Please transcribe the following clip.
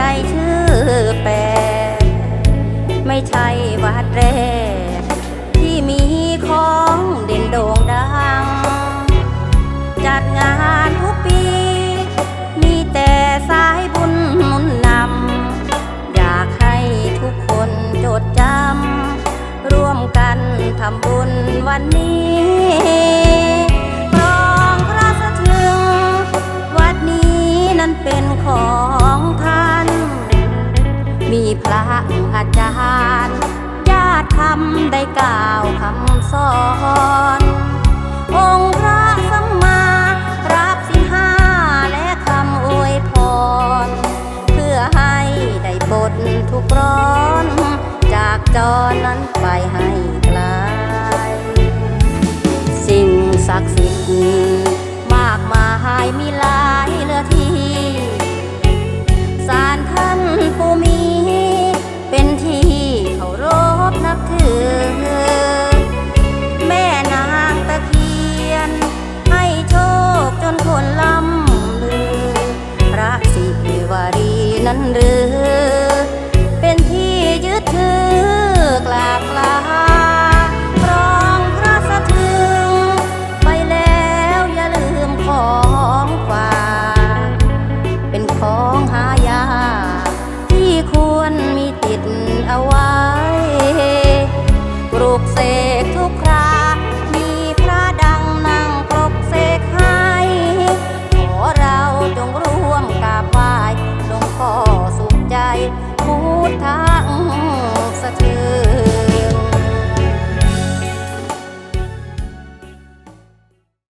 ใจชื่อแปลไม่ใช่วัดแรก ที่มีของเด่นโด่งดัง จัดงานทุกปี มีแต่สายบุญมุนนำ อยากให้ทุกคนจดจำ ร่วมกันทำบุญวันนี้ คำได้กล่าวคำสอน องค์พระสัมมารับสินห้าและคำอวยพร เพื่อให้ได้ปลดทุกร้อน จากจอนั้นไปให้ไกลสิ่งศักดิ์สิทธิ์มากมายมีหล நன்று